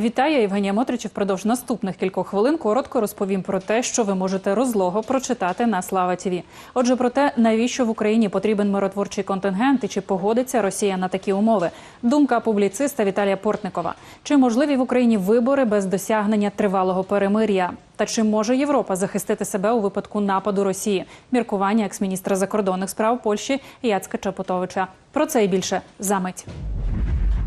Вітаю, Євгенія Мотрич. Впродовж наступних кількох хвилин коротко розповім про те, що ви можете розлого прочитати на Слава ТІВІ. Отже, про те, навіщо в Україні потрібен миротворчий контингент і чи погодиться Росія на такі умови. Думка публіциста Віталія Портникова. Чи можливі в Україні вибори без досягнення тривалого перемир'я? Та чи може Європа захистити себе у випадку нападу Росії? Міркування екс-міністра закордонних справ Польщі Яцка Чапутовича. Про це і більше за мить.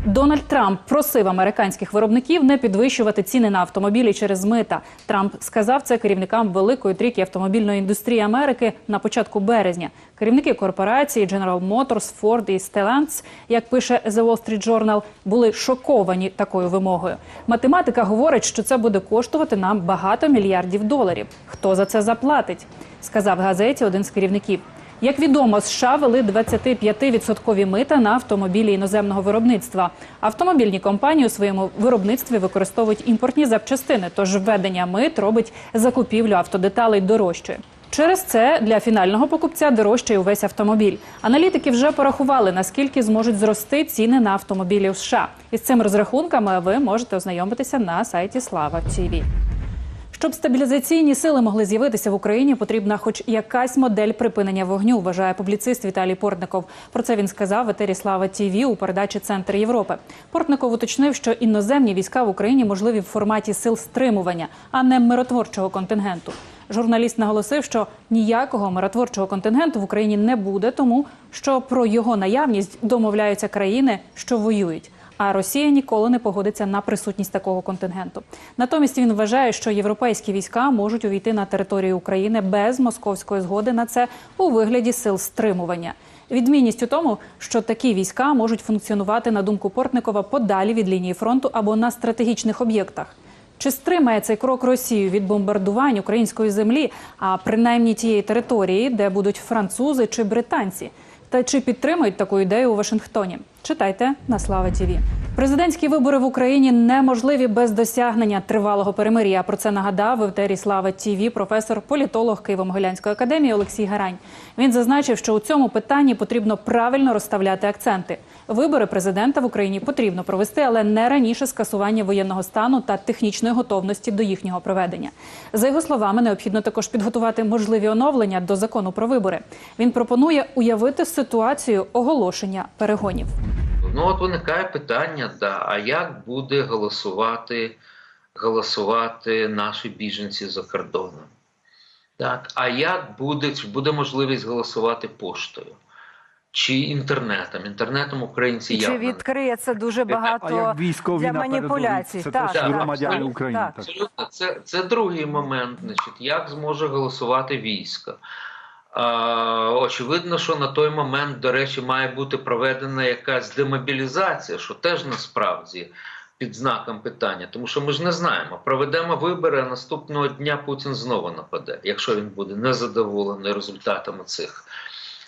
Дональд Трамп просив американських виробників не підвищувати ціни на автомобілі через мита. Трамп сказав це керівникам великої трійки автомобільної індустрії Америки на початку березня. Керівники корпорації General Motors, Ford і Stellantis, як пише The Wall Street Journal, були шоковані такою вимогою. Математика говорить, що це буде коштувати нам багато мільярдів доларів. Хто за це заплатить? сказав газеті один з керівників. Як відомо, США вели 25% мита на автомобілі іноземного виробництва. Автомобільні компанії у своєму виробництві використовують імпортні запчастини, тож введення мит робить закупівлю автодеталей дорожчою. Через це для фінального покупця дорожчає увесь автомобіль. Аналітики вже порахували, наскільки зможуть зрости ціни на автомобілі у США. Із цими розрахунками ви можете ознайомитися на сайті Слава ТІВІ. Щоб стабілізаційні сили могли з'явитися в Україні, потрібна хоч якась модель припинення вогню, вважає публіцист Віталій Портников. Про це він сказав в етері Слава ТІВІ у передачі Центр Європи. Портников уточнив, що іноземні війська в Україні можливі в форматі сил стримування, а не миротворчого контингенту. Журналіст наголосив, що ніякого миротворчого контингенту в Україні не буде, тому що про його наявність домовляються країни, що воюють. А Росія ніколи не погодиться на присутність такого контингенту. Натомість він вважає, що європейські війська можуть увійти на територію України без московської згоди на це у вигляді сил стримування. Відмінність у тому, що такі війська можуть функціонувати на думку Портникова подалі від лінії фронту або на стратегічних об'єктах. Чи стримає цей крок Росію від бомбардувань української землі, а принаймні тієї території, де будуть французи чи британці? Та чи підтримують таку ідею у Вашингтоні? Читайте на Слава ТІВІ. Президентські вибори в Україні неможливі без досягнення тривалого перемир'я. Про це нагадав в етері Слава ТІВІ професор, політолог Києво-Могилянської академії Олексій Гарань. Він зазначив, що у цьому питанні потрібно правильно розставляти акценти. Вибори президента в Україні потрібно провести, але не раніше скасування воєнного стану та технічної готовності до їхнього проведення. За його словами, необхідно також підготувати можливі оновлення до закону про вибори. Він пропонує уявити ситуацію оголошення перегонів. Ну от виникає питання, да, а як буде голосувати, голосувати наші біженці за кордоном? Так, а як буде, чи буде можливість голосувати поштою? Чи інтернетом? Інтернетом українці чи явно відкриє це дуже багато А як військові для маніпуляцій? Це Так, так, громадяни так, України. так. Це, це другий момент, значить, як зможе голосувати військо. Очевидно, що на той момент, до речі, має бути проведена якась демобілізація, що теж насправді під знаком питання, тому що ми ж не знаємо. Проведемо вибори, а наступного дня Путін знову нападе, якщо він буде незадоволений результатами цих,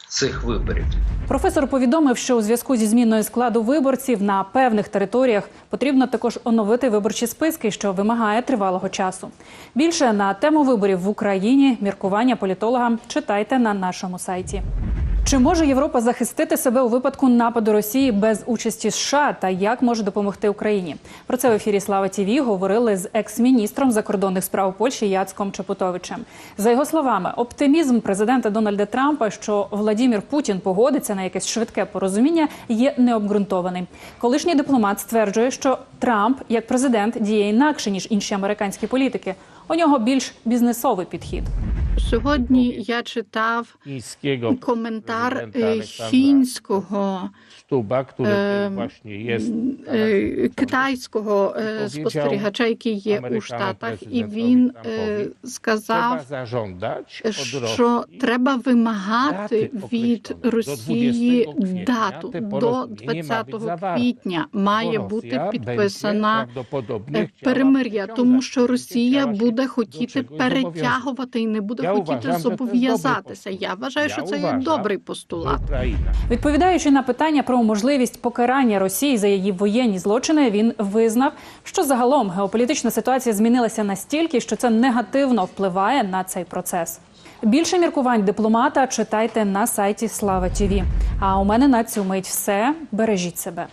цих виборів. Професор повідомив, що у зв'язку зі зміною складу виборців на певних територіях потрібно також оновити виборчі списки, що вимагає тривалого часу. Більше на тему виборів в Україні міркування політолога читайте на нашому сайті. Чи може Європа захистити себе у випадку нападу Росії без участі США та як може допомогти Україні? Про це в ефірі Слава Тіві говорили з екс-міністром закордонних справ Польщі Яцком Чапутовичем. За його словами, оптимізм президента Дональда Трампа, що Владімір Путін погодиться на якесь швидке порозуміння, є необґрунтованим. Колишній дипломат стверджує, що Трамп як президент діє інакше ніж інші американські політики. У нього більш бізнесовий підхід. Сьогодні я читав коментар е, фінського jest е, китайського е, спостерігача, який є у Штатах, і він е, сказав, що треба вимагати від Росії дату до порозуміння 20 квітня має бути підписана е, перемир'я, тому що Росія буде хотіти перетягувати і не буде хотіти вважаю, зобов'язатися. Я вважаю, що Я це є вважаю, добрий постулат. Відповідаючи на питання про можливість покарання Росії за її воєнні злочини, він визнав, що загалом геополітична ситуація змінилася настільки, що це негативно впливає на цей процес. Більше міркувань дипломата читайте на сайті Слава ТІВІ. А у мене на цю мить все. Бережіть себе.